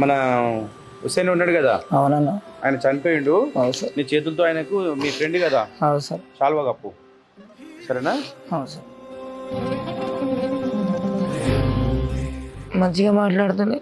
మన హుసేన్ ఉన్నాడు కదా? అవునన్నా. ఆయన చనిపోయిండు. సార్. నీ చేతులతో ఆయనకు మీ ఫ్రెండ్ కదా? అవు సార్. చాలువా కప్పు. సరేనా? అవు సార్. మంచిగా మాట్లాడుతుంది.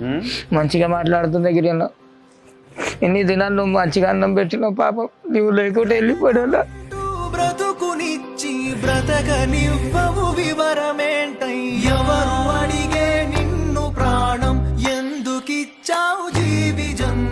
ఉమ్? మంచిగా మాట్లాడుతుంది గిరిజన. ఎన్ని దినాలు నువ్వు మంచిగా అన్నం పెట్టినావు పాపం? నువ్వు లేకుంటే వెళ్ళిపోయాడా? బ్రతుకునిచ్చి బ్రతకనివ్వవు.